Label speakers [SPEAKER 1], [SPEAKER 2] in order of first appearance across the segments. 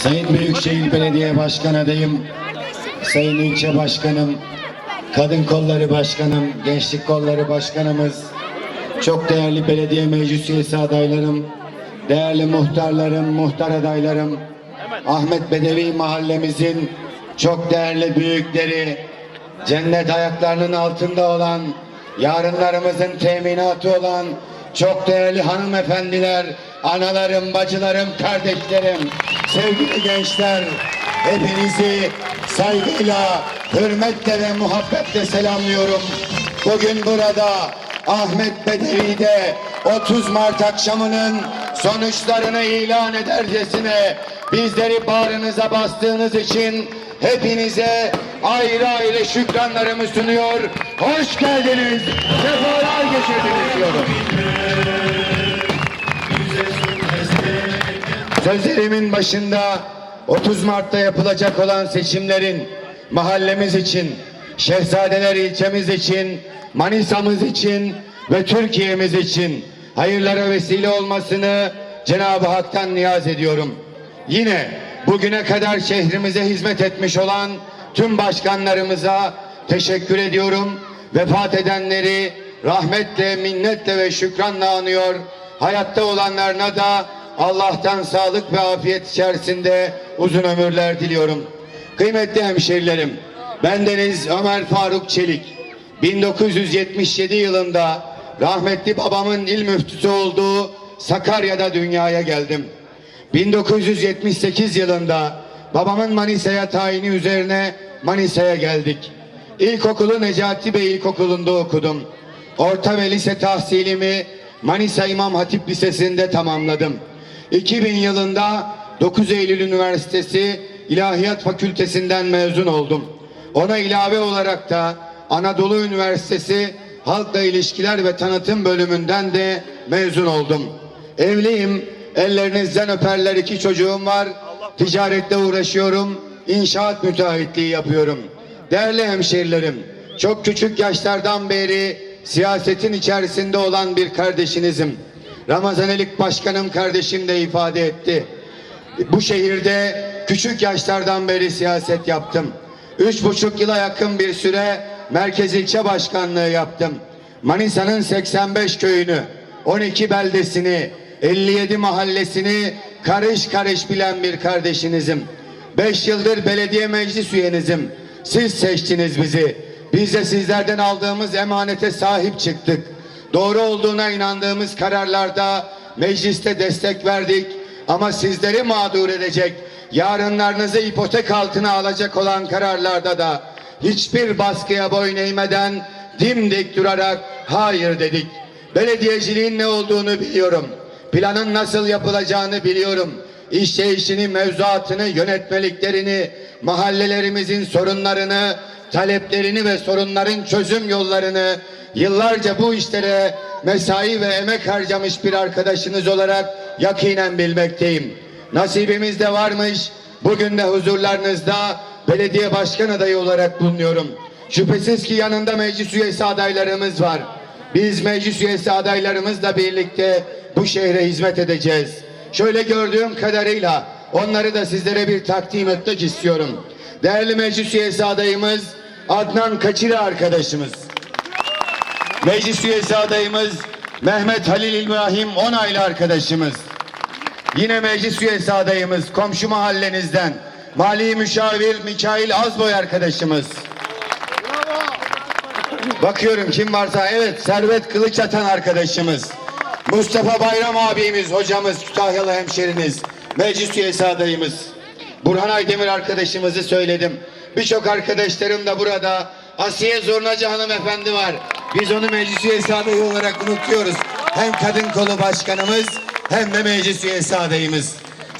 [SPEAKER 1] Sayın Büyükşehir Belediye Başkan adayım, Sayın İlçe Başkanım, Kadın Kolları Başkanım, Gençlik Kolları Başkanımız, çok değerli belediye meclis üyesi adaylarım, değerli muhtarlarım, muhtar adaylarım, Ahmet Bedevi mahallemizin çok değerli büyükleri, cennet ayaklarının altında olan, yarınlarımızın teminatı olan çok değerli hanımefendiler, analarım, bacılarım, kardeşlerim, sevgili gençler, hepinizi saygıyla, hürmetle ve muhabbetle selamlıyorum. Bugün burada Ahmet Bedevi'de 30 Mart akşamının sonuçlarını ilan edercesine bizleri bağrınıza bastığınız için hepinize ayrı ayrı şükranlarımı sunuyor. Hoş geldiniz, sefalar getirdiniz diyorum. Sözlerimin başında 30 Mart'ta yapılacak olan seçimlerin mahallemiz için, Şehzadeler ilçemiz için, Manisa'mız için ve Türkiye'miz için hayırlara vesile olmasını Cenab-ı Hak'tan niyaz ediyorum. Yine bugüne kadar şehrimize hizmet etmiş olan tüm başkanlarımıza teşekkür ediyorum. Vefat edenleri rahmetle, minnetle ve şükranla anıyor. Hayatta olanlarına da Allah'tan sağlık ve afiyet içerisinde uzun ömürler diliyorum. Kıymetli hemşerilerim, bendeniz Ömer Faruk Çelik. 1977 yılında rahmetli babamın il müftüsü olduğu Sakarya'da dünyaya geldim. 1978 yılında babamın Manisa'ya tayini üzerine Manisa'ya geldik. İlkokulu Necati Bey İlkokulu'nda okudum. Orta ve lise tahsilimi Manisa İmam Hatip Lisesi'nde tamamladım. 2000 yılında 9 Eylül Üniversitesi İlahiyat Fakültesinden mezun oldum. Ona ilave olarak da Anadolu Üniversitesi Halkla İlişkiler ve Tanıtım bölümünden de mezun oldum. Evliyim, ellerinizden öperler iki çocuğum var. Ticaretle uğraşıyorum, inşaat müteahhitliği yapıyorum. Değerli hemşerilerim, çok küçük yaşlardan beri siyasetin içerisinde olan bir kardeşinizim. Ramazan Elik Başkanım kardeşim de ifade etti. Bu şehirde küçük yaşlardan beri siyaset yaptım. Üç buçuk yıla yakın bir süre merkez ilçe başkanlığı yaptım. Manisa'nın 85 köyünü, 12 beldesini, 57 mahallesini karış karış bilen bir kardeşinizim. Beş yıldır belediye meclis üyenizim. Siz seçtiniz bizi. Biz de sizlerden aldığımız emanete sahip çıktık. Doğru olduğuna inandığımız kararlarda mecliste destek verdik. Ama sizleri mağdur edecek, yarınlarınızı ipotek altına alacak olan kararlarda da hiçbir baskıya boyun eğmeden dimdik durarak hayır dedik. Belediyeciliğin ne olduğunu biliyorum. Planın nasıl yapılacağını biliyorum. İşleyişini, mevzuatını, yönetmeliklerini, mahallelerimizin sorunlarını, taleplerini ve sorunların çözüm yollarını yıllarca bu işlere mesai ve emek harcamış bir arkadaşınız olarak yakinen bilmekteyim. Nasibimiz de varmış. Bugün de huzurlarınızda belediye başkan adayı olarak bulunuyorum. Şüphesiz ki yanında meclis üyesi adaylarımız var. Biz meclis üyesi adaylarımızla birlikte bu şehre hizmet edeceğiz. Şöyle gördüğüm kadarıyla onları da sizlere bir takdim etmek istiyorum. Değerli meclis üyesi adayımız Adnan Kaçırı arkadaşımız. Meclis üyesi adayımız Mehmet Halil İbrahim Onaylı arkadaşımız. Yine meclis üyesi adayımız komşu mahallenizden Mali Müşavir Mikail Azboy arkadaşımız. Bakıyorum kim varsa evet Servet Kılıç atan arkadaşımız. Mustafa Bayram abimiz, hocamız, Kütahyalı hemşeriniz, meclis üyesi adayımız. Burhan Aydemir arkadaşımızı söyledim. Birçok arkadaşlarım da burada. Asiye Zurnacı hanımefendi var. Biz onu meclis üyesi adayı olarak unutuyoruz. Hem kadın kolu başkanımız hem de meclis üyesi adayımız.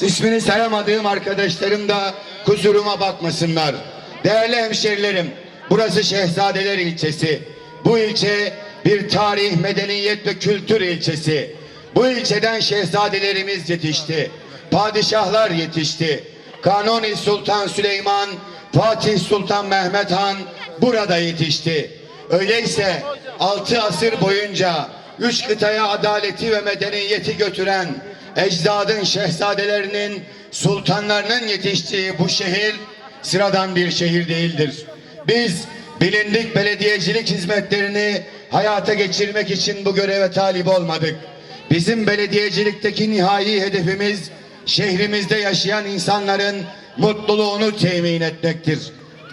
[SPEAKER 1] İsmini sayamadığım arkadaşlarım da kusuruma bakmasınlar. Değerli hemşerilerim, burası Şehzadeler ilçesi. Bu ilçe bir tarih, medeniyet ve kültür ilçesi. Bu ilçeden şehzadelerimiz yetişti. Padişahlar yetişti. Kanuni Sultan Süleyman, Fatih Sultan Mehmet Han burada yetişti. Öyleyse altı asır boyunca üç kıtaya adaleti ve medeniyeti götüren ecdadın şehzadelerinin, sultanlarının yetiştiği bu şehir sıradan bir şehir değildir. Biz bilindik belediyecilik hizmetlerini hayata geçirmek için bu göreve talip olmadık. Bizim belediyecilikteki nihai hedefimiz şehrimizde yaşayan insanların mutluluğunu temin etmektir.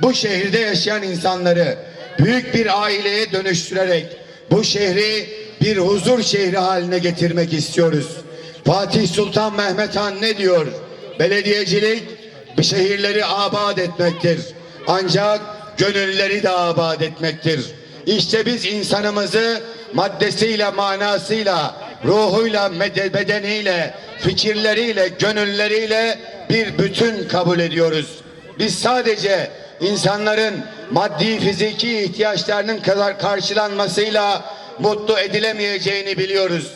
[SPEAKER 1] Bu şehirde yaşayan insanları büyük bir aileye dönüştürerek bu şehri bir huzur şehri haline getirmek istiyoruz. Fatih Sultan Mehmet Han ne diyor? Belediyecilik şehirleri abad etmektir. Ancak gönülleri de abad etmektir. İşte biz insanımızı maddesiyle, manasıyla, ruhuyla, bedeniyle, fikirleriyle, gönülleriyle bir bütün kabul ediyoruz. Biz sadece insanların maddi fiziki ihtiyaçlarının kadar karşılanmasıyla mutlu edilemeyeceğini biliyoruz.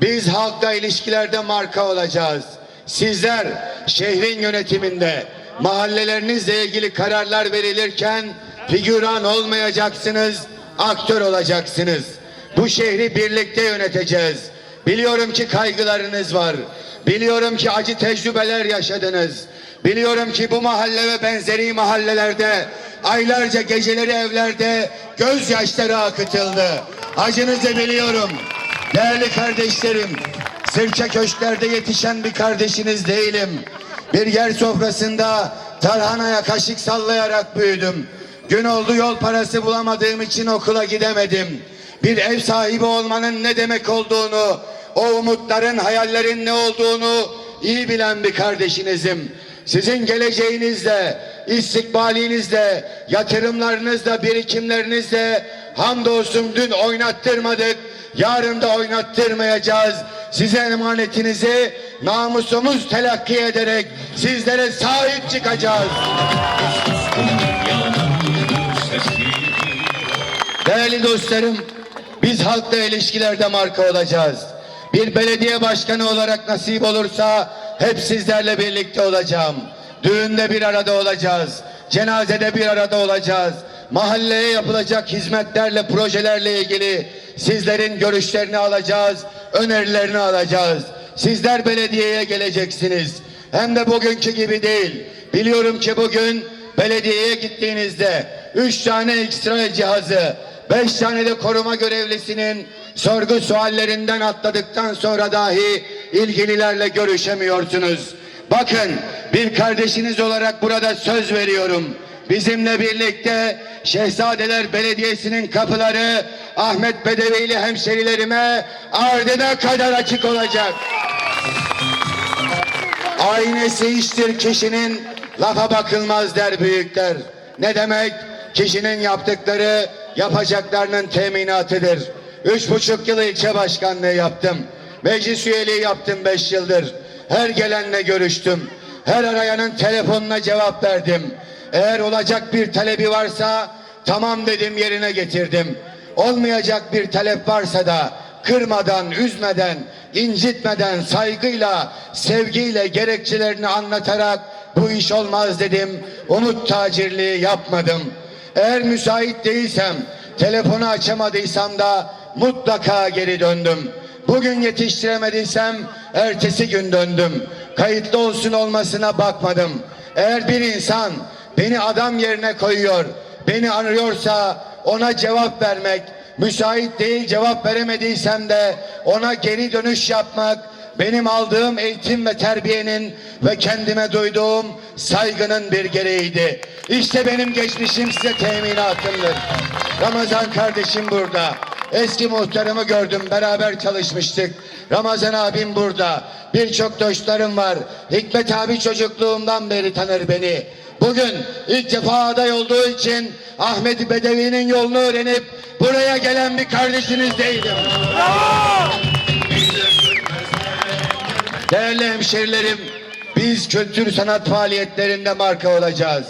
[SPEAKER 1] Biz halkla ilişkilerde marka olacağız. Sizler şehrin yönetiminde mahallelerinizle ilgili kararlar verilirken figüran olmayacaksınız, aktör olacaksınız. Bu şehri birlikte yöneteceğiz. Biliyorum ki kaygılarınız var. Biliyorum ki acı tecrübeler yaşadınız. Biliyorum ki bu mahalle ve benzeri mahallelerde aylarca geceleri evlerde gözyaşları akıtıldı. Acınızı biliyorum. Değerli kardeşlerim, sirke köşklerde yetişen bir kardeşiniz değilim. Bir yer sofrasında tarhanaya kaşık sallayarak büyüdüm. Gün oldu yol parası bulamadığım için okula gidemedim. Bir ev sahibi olmanın ne demek olduğunu, o umutların, hayallerin ne olduğunu iyi bilen bir kardeşinizim. Sizin geleceğinizle, istikbalinizle, yatırımlarınızla, birikimlerinizle hamdolsun dün oynattırmadık, yarın da oynattırmayacağız. Size emanetinizi namusumuz telakki ederek sizlere sahip çıkacağız. Değerli dostlarım, biz halkla ilişkilerde marka olacağız. Bir belediye başkanı olarak nasip olursa hep sizlerle birlikte olacağım. Düğünde bir arada olacağız. Cenazede bir arada olacağız. Mahalleye yapılacak hizmetlerle, projelerle ilgili sizlerin görüşlerini alacağız, önerilerini alacağız. Sizler belediyeye geleceksiniz. Hem de bugünkü gibi değil. Biliyorum ki bugün belediyeye gittiğinizde üç tane ekstra cihazı, beş tane de koruma görevlisinin sorgu suallerinden atladıktan sonra dahi ilgililerle görüşemiyorsunuz. Bakın bir kardeşiniz olarak burada söz veriyorum. Bizimle birlikte Şehzadeler Belediyesi'nin kapıları Ahmet Bedevili hemşerilerime ardına kadar açık olacak. Aynesi iştir kişinin lafa bakılmaz der büyükler. Ne demek? Kişinin yaptıkları yapacaklarının teminatıdır. Üç buçuk yıl ilçe başkanlığı yaptım. Meclis üyeliği yaptım beş yıldır. Her gelenle görüştüm. Her arayanın telefonuna cevap verdim. Eğer olacak bir talebi varsa tamam dedim yerine getirdim. Olmayacak bir talep varsa da kırmadan, üzmeden, incitmeden, saygıyla, sevgiyle gerekçelerini anlatarak bu iş olmaz dedim. Umut tacirliği yapmadım. Eğer müsait değilsem, telefonu açamadıysam da mutlaka geri döndüm. Bugün yetiştiremediysem ertesi gün döndüm. Kayıtlı olsun olmasına bakmadım. Eğer bir insan beni adam yerine koyuyor, beni arıyorsa ona cevap vermek, müsait değil cevap veremediysem de ona geri dönüş yapmak benim aldığım eğitim ve terbiyenin ve kendime duyduğum saygının bir gereğiydi. İşte benim geçmişim size teminatımdır. Ramazan kardeşim burada. Eski muhtarımı gördüm, beraber çalışmıştık. Ramazan abim burada. Birçok dostlarım var. Hikmet abi çocukluğumdan beri tanır beni. Bugün ilk defa aday olduğu için Ahmet Bedevi'nin yolunu öğrenip buraya gelen bir kardeşiniz değilim. Değerli hemşerilerim, biz kültür sanat faaliyetlerinde marka olacağız.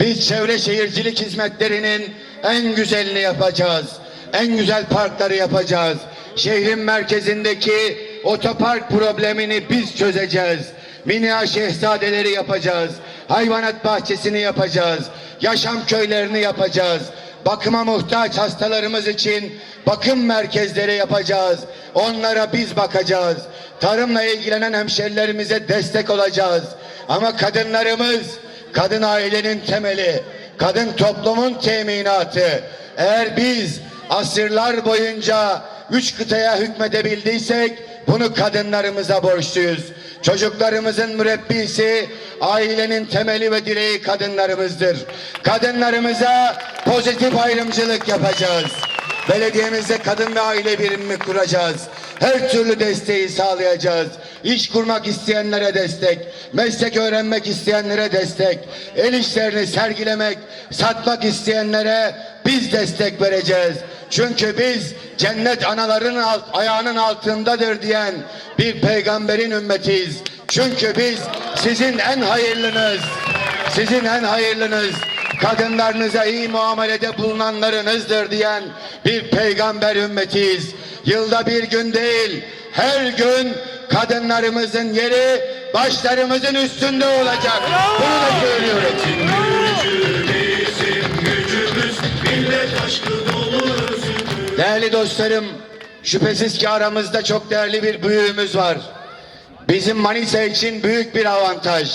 [SPEAKER 1] Biz çevre şehircilik hizmetlerinin en güzelini yapacağız. En güzel parkları yapacağız. Şehrin merkezindeki otopark problemini biz çözeceğiz. Minia şehzadeleri yapacağız. Hayvanat bahçesini yapacağız. Yaşam köylerini yapacağız. Bakıma muhtaç hastalarımız için bakım merkezleri yapacağız. Onlara biz bakacağız. Tarımla ilgilenen hemşerilerimize destek olacağız. Ama kadınlarımız, kadın ailenin temeli, kadın toplumun teminatı. Eğer biz asırlar boyunca üç kıtaya hükmedebildiysek bunu kadınlarımıza borçluyuz. Çocuklarımızın mürebbisi, ailenin temeli ve direği kadınlarımızdır. Kadınlarımıza pozitif ayrımcılık yapacağız. Belediyemizde kadın ve aile birimi kuracağız. Her türlü desteği sağlayacağız. İş kurmak isteyenlere destek, meslek öğrenmek isteyenlere destek, el işlerini sergilemek, satmak isteyenlere biz destek vereceğiz. Çünkü biz cennet anaların alt, ayağının altındadır diyen bir peygamberin ümmetiyiz. Çünkü biz sizin en hayırlınız, sizin en hayırlınız, kadınlarınıza iyi muamelede bulunanlarınızdır diyen bir peygamber ümmetiyiz. Yılda bir gün değil, her gün kadınlarımızın yeri başlarımızın üstünde olacak. Bunu da söylüyorum. Değerli dostlarım, şüphesiz ki aramızda çok değerli bir büyüğümüz var. Bizim Manisa için büyük bir avantaj.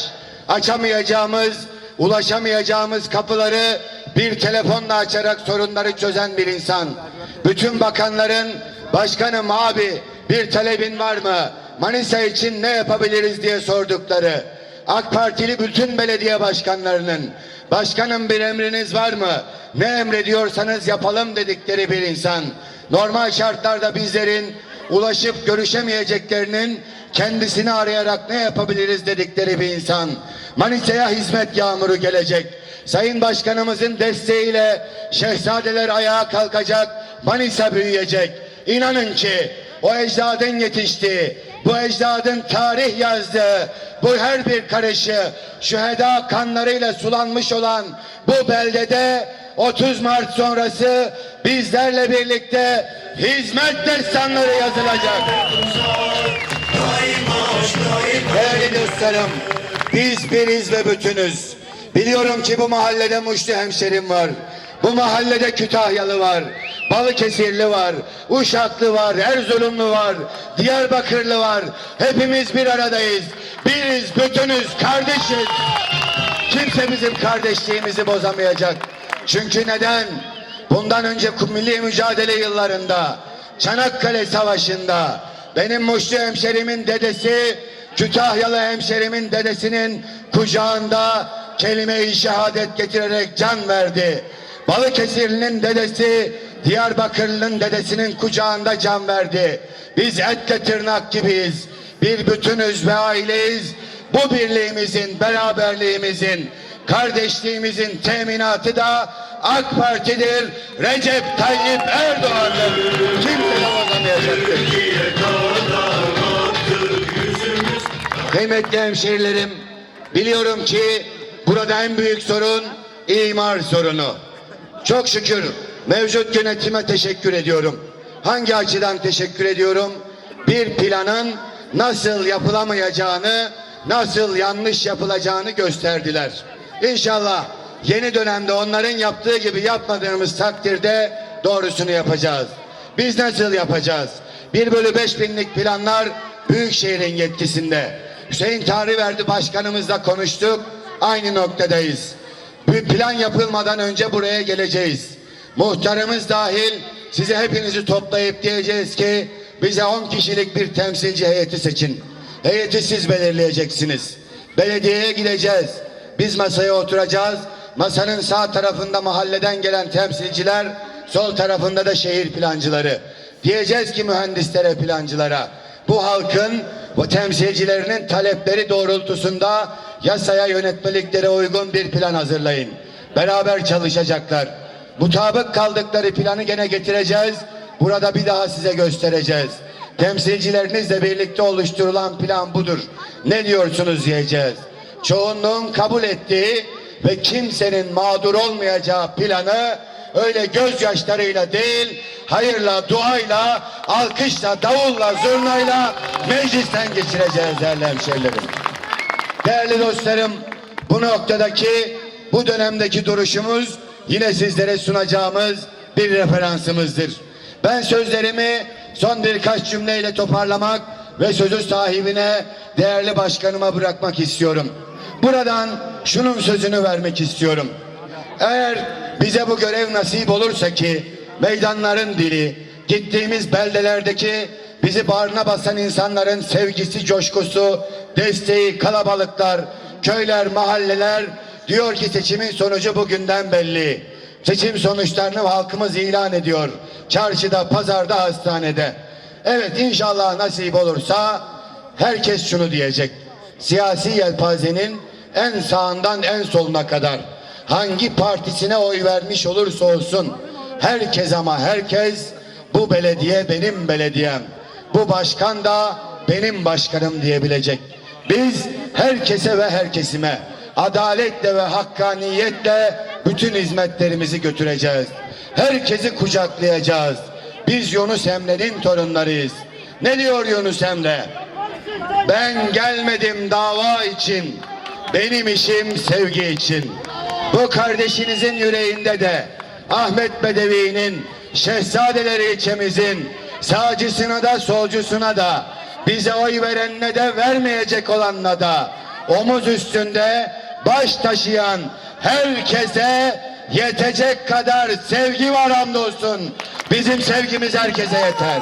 [SPEAKER 1] Açamayacağımız, ulaşamayacağımız kapıları bir telefonla açarak sorunları çözen bir insan. Bütün bakanların, başkanım abi bir talebin var mı? Manisa için ne yapabiliriz diye sordukları. AK Partili bütün belediye başkanlarının başkanım bir emriniz var mı? Ne emrediyorsanız yapalım dedikleri bir insan. Normal şartlarda bizlerin ulaşıp görüşemeyeceklerinin kendisini arayarak ne yapabiliriz dedikleri bir insan. Manisa'ya hizmet yağmuru gelecek. Sayın Başkanımızın desteğiyle şehzadeler ayağa kalkacak, Manisa büyüyecek. İnanın ki o ecdadın yetişti, bu ecdadın tarih yazdığı, bu her bir karışı şüheda kanlarıyla sulanmış olan bu beldede 30 Mart sonrası bizlerle birlikte hizmet destanları yazılacak. Değerli dostlarım, biz biriz ve bütünüz. Biliyorum ki bu mahallede Muşlu hemşerim var. Bu mahallede Kütahyalı var. Balıkesirli var. Uşaklı var. Erzurumlu var. Diyarbakırlı var. Hepimiz bir aradayız. Biriz, bütünüz, kardeşiz. Kimse bizim kardeşliğimizi bozamayacak. Çünkü neden? Bundan önce milli mücadele yıllarında, Çanakkale Savaşı'nda benim Muşlu hemşerimin dedesi, Kütahyalı hemşerimin dedesinin kucağında kelime-i şehadet getirerek can verdi. Balıkesirli'nin dedesi, Diyarbakırlı'nın dedesinin kucağında can verdi. Biz etle tırnak gibiyiz. Bir bütünüz ve aileyiz. Bu birliğimizin, beraberliğimizin, kardeşliğimizin teminatı da AK Parti'dir. Recep Tayyip Erdoğan'dır. Kimse de bozamayacaktır. Kıymetli hemşehrilerim, biliyorum ki burada en büyük sorun imar sorunu. Çok şükür mevcut yönetime teşekkür ediyorum. Hangi açıdan teşekkür ediyorum? Bir planın nasıl yapılamayacağını, nasıl yanlış yapılacağını gösterdiler. İnşallah yeni dönemde onların yaptığı gibi yapmadığımız takdirde doğrusunu yapacağız. Biz nasıl yapacağız? 1 bölü 5 binlik planlar Büyükşehir'in yetkisinde. Hüseyin Tanrıverdi başkanımızla konuştuk. Aynı noktadayız. Bir plan yapılmadan önce buraya geleceğiz. Muhtarımız dahil size hepinizi toplayıp diyeceğiz ki bize 10 kişilik bir temsilci heyeti seçin. Heyeti siz belirleyeceksiniz. Belediyeye gideceğiz. Biz masaya oturacağız. Masanın sağ tarafında mahalleden gelen temsilciler, sol tarafında da şehir plancıları. Diyeceğiz ki mühendislere, plancılara, bu halkın bu temsilcilerinin talepleri doğrultusunda yasaya yönetmeliklere uygun bir plan hazırlayın. Beraber çalışacaklar. Mutabık kaldıkları planı gene getireceğiz. Burada bir daha size göstereceğiz. Temsilcilerinizle birlikte oluşturulan plan budur. Ne diyorsunuz diyeceğiz. Çoğunluğun kabul ettiği ve kimsenin mağdur olmayacağı planı öyle gözyaşlarıyla değil, hayırla, duayla, alkışla, davulla, zurnayla meclisten geçireceğiz değerli hemşehrilerim. Değerli dostlarım, bu noktadaki, bu dönemdeki duruşumuz yine sizlere sunacağımız bir referansımızdır. Ben sözlerimi son birkaç cümleyle toparlamak ve sözü sahibine değerli başkanıma bırakmak istiyorum. Buradan şunun sözünü vermek istiyorum. Eğer bize bu görev nasip olursa ki meydanların dili, gittiğimiz beldelerdeki bizi bağrına basan insanların sevgisi, coşkusu, desteği, kalabalıklar, köyler, mahalleler diyor ki seçimin sonucu bugünden belli. Seçim sonuçlarını halkımız ilan ediyor. Çarşıda, pazarda, hastanede. Evet inşallah nasip olursa herkes şunu diyecek. Siyasi yelpazenin en sağından en soluna kadar hangi partisine oy vermiş olursa olsun herkes ama herkes bu belediye benim belediyem. Bu başkan da benim başkanım diyebilecek. Biz herkese ve herkesime adaletle ve hakkaniyetle bütün hizmetlerimizi götüreceğiz. Herkesi kucaklayacağız. Biz Yunus Emre'nin torunlarıyız. Ne diyor Yunus Emre? Ben gelmedim dava için. Benim işim sevgi için. Bu kardeşinizin yüreğinde de Ahmet Bedevi'nin Şehzadeleri ilçemizin sağcısına da solcusuna da bize oy verenine de vermeyecek olanla da omuz üstünde baş taşıyan herkese yetecek kadar sevgi var hamdolsun. Bizim sevgimiz herkese yeter.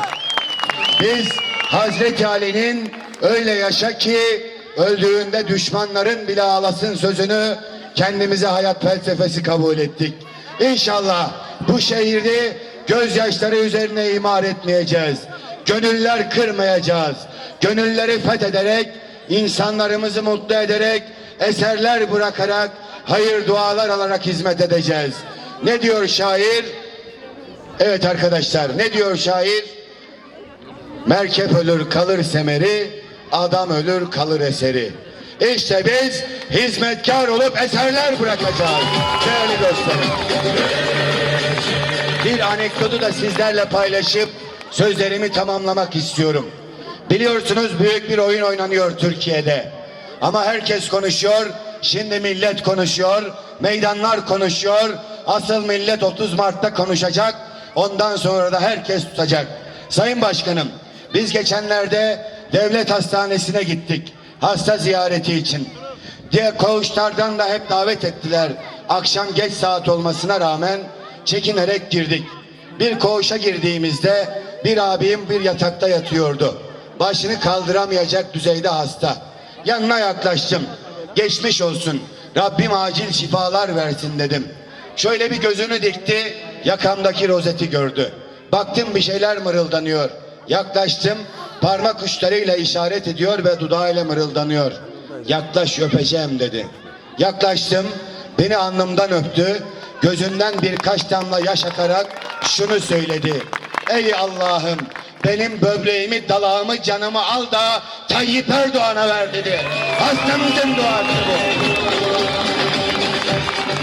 [SPEAKER 1] Biz Hazreti Ali'nin öyle yaşa ki öldüğünde düşmanların bile ağlasın sözünü kendimize hayat felsefesi kabul ettik. İnşallah bu şehirde gözyaşları üzerine imar etmeyeceğiz. Gönüller kırmayacağız. Gönülleri fethederek, insanlarımızı mutlu ederek, eserler bırakarak, hayır dualar alarak hizmet edeceğiz. Ne diyor şair? Evet arkadaşlar ne diyor şair? Merkep ölür kalır semeri, adam ölür kalır eseri. İşte biz hizmetkar olup eserler bırakacağız. Değerli dostlarım. Bir anekdotu da sizlerle paylaşıp sözlerimi tamamlamak istiyorum. Biliyorsunuz büyük bir oyun oynanıyor Türkiye'de. Ama herkes konuşuyor. Şimdi millet konuşuyor. Meydanlar konuşuyor. Asıl millet 30 Mart'ta konuşacak. Ondan sonra da herkes tutacak. Sayın Başkanım, biz geçenlerde devlet hastanesine gittik. Hasta ziyareti için. Diye koğuşlardan da hep davet ettiler. Akşam geç saat olmasına rağmen çekinerek girdik. Bir koğuşa girdiğimizde bir abim bir yatakta yatıyordu. Başını kaldıramayacak düzeyde hasta. Yanına yaklaştım. Geçmiş olsun. Rabbim acil şifalar versin dedim. Şöyle bir gözünü dikti. Yakamdaki rozeti gördü. Baktım bir şeyler mırıldanıyor. Yaklaştım. Parmak uçlarıyla işaret ediyor ve dudağıyla mırıldanıyor. Yaklaş öpeceğim dedi. Yaklaştım. Beni alnımdan öptü. Gözünden birkaç damla yaş akarak şunu söyledi. Ey Allah'ım benim böbreğimi, dalağımı, canımı al da Tayyip Erdoğan'a ver dedi. Hastamızın duası bu.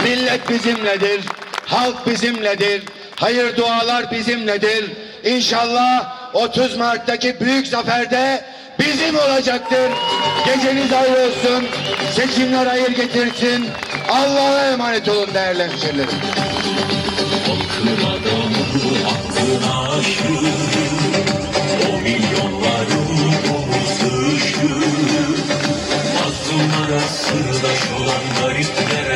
[SPEAKER 1] Millet bizimledir, halk bizimledir, hayır dualar bizimledir. İnşallah 30 Mart'taki büyük zaferde bizim olacaktır. Geceniz hayır olsun, seçimler hayır getirsin. Allah'a emanet olun değerli hemşerilerim. Bakın adam o milyonların dolu sığışır Mazlumlara sırdaş olan gariplere